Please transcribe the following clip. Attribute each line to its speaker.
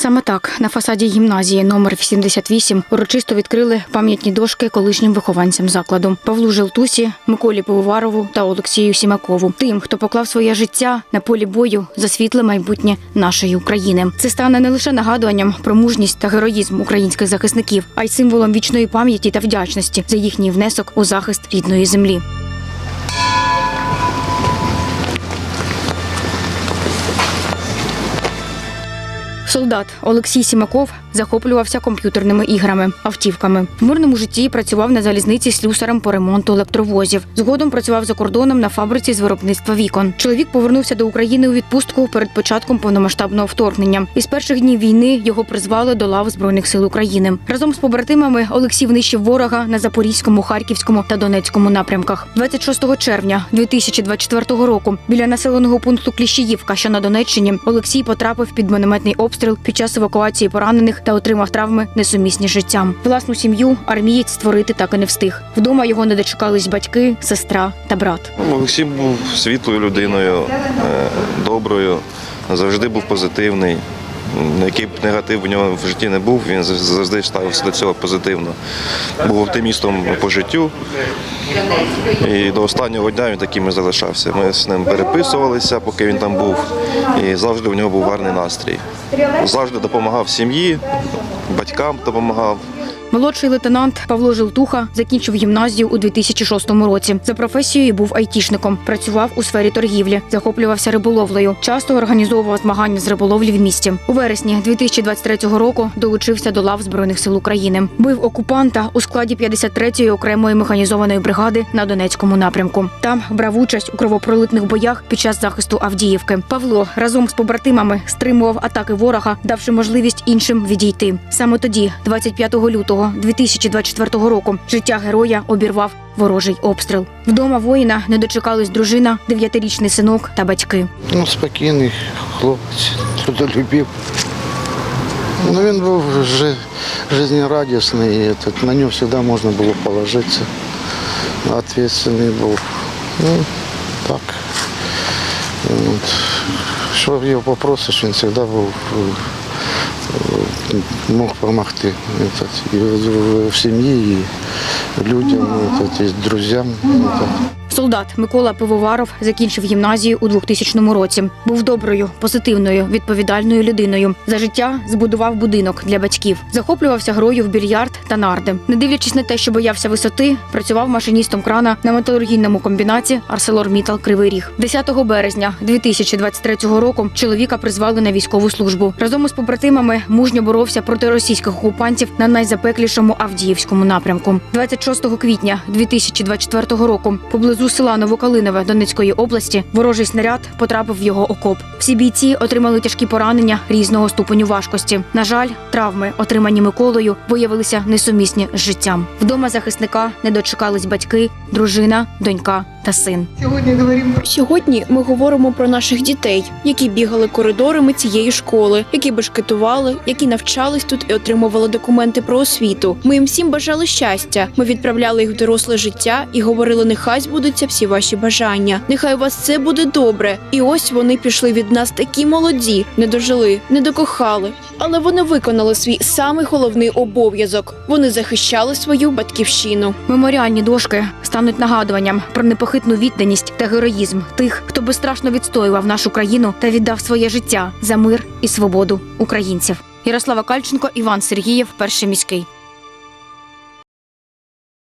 Speaker 1: Саме так на фасаді гімназії номер 88 урочисто відкрили пам'ятні дошки колишнім вихованцям закладу Павлу Желтусі, Миколі Пивоварову та Олексію Сімакову. Тим, хто поклав своє життя на полі бою за світле майбутнє нашої України. Це стане не лише нагадуванням про мужність та героїзм українських захисників, а й символом вічної пам'яті та вдячності за їхній внесок у захист рідної землі. Солдат Олексій Сімаков захоплювався комп'ютерними іграми, автівками. В мирному житті працював на залізниці слюсарем по ремонту електровозів. Згодом працював за кордоном на фабриці з виробництва вікон. Чоловік повернувся до України у відпустку перед початком повномасштабного вторгнення. Із перших днів війни його призвали до лав збройних сил України. Разом з побратимами Олексій внищив ворога на Запорізькому, Харківському та Донецькому напрямках. 26 червня 2024 року біля населеного пункту Кліщіївка, що на Донеччині, Олексій потрапив під мінометний обстріл під час евакуації поранених та отримав травми несумісні з життям. Власну сім'ю армієць створити так і не встиг. Вдома його не дочекались батьки, сестра та брат.
Speaker 2: Олексій був світлою людиною, е, доброю, завжди був позитивний. Який б негатив у нього в житті не був, він завжди ставився до цього позитивно. Був оптимістом по життю. І до останнього дня він таким і залишався. Ми з ним переписувалися, поки він там був. І завжди у нього був гарний настрій. Завжди допомагав сім'ї, батькам допомагав.
Speaker 1: Молодший лейтенант Павло Жилтуха закінчив гімназію у 2006 році. За професією був айтішником, працював у сфері торгівлі, захоплювався риболовлею. Часто організовував змагання з риболовлі в місті. У вересні 2023 року долучився до лав збройних сил України. Бив окупанта у складі 53-ї окремої механізованої бригади на Донецькому напрямку. Там брав участь у кровопролитних боях під час захисту Авдіївки. Павло разом з побратимами стримував атаки ворога, давши можливість іншим відійти. Саме тоді, 25 лютого 2024 року, життя героя обірвав ворожий обстріл. Вдома воїна не дочекались дружина, дев'ятирічний синок та батьки.
Speaker 3: Ну, спокійний хлопець, трудолюбив. Ну, він був жи- жизнерадісний, на нього завжди можна було положитися. Ответственний був. Ну, так. От. Що його попросиш, він завжди був, е, мог допомогти і в- сім'ї, і людям, і друзям.
Speaker 1: Солдат Микола Пивоваров закінчив гімназію у 2000 році. Був доброю, позитивною, відповідальною людиною. За життя збудував будинок для батьків, захоплювався грою в більярд та нарди. Не дивлячись на те, що боявся висоти, працював машиністом крана на металургійному комбінаті ArcelorMittal Кривий Ріг. 10 березня 2023 року чоловіка призвали на військову службу. Разом із побратимами мужньо боровся проти російських окупантів на найзапеклішому Авдіївському напрямку. 26 квітня 2024 року поблизу села Новокалинове Донецької області ворожий снаряд потрапив в його окоп. Всі бійці отримали тяжкі поранення різного ступеню важкості. На жаль, травми, отримані Миколою, виявилися несумісні з життям. Вдома захисника не дочекались батьки, дружина, донька та син.
Speaker 4: Сьогодні говоримо сьогодні. ми говоримо про наших дітей, які бігали коридорами цієї школи, які бешкетували, які навчались тут і отримували документи про освіту. Ми їм всім бажали щастя. Ми відправляли їх в доросле життя і говорили: нехай збудуться всі ваші бажання. Нехай у вас все буде добре. І ось вони пішли від нас такі молоді, не дожили, не докохали. Але вони виконали свій самий головний обов'язок. Вони захищали свою батьківщину.
Speaker 1: Меморіальні дошки стануть нагадуванням про непохитну відданість та героїзм тих, хто безстрашно відстоював нашу країну та віддав своє життя за мир і свободу українців. Ярослава Кальченко, Іван Сергієв, перший міський.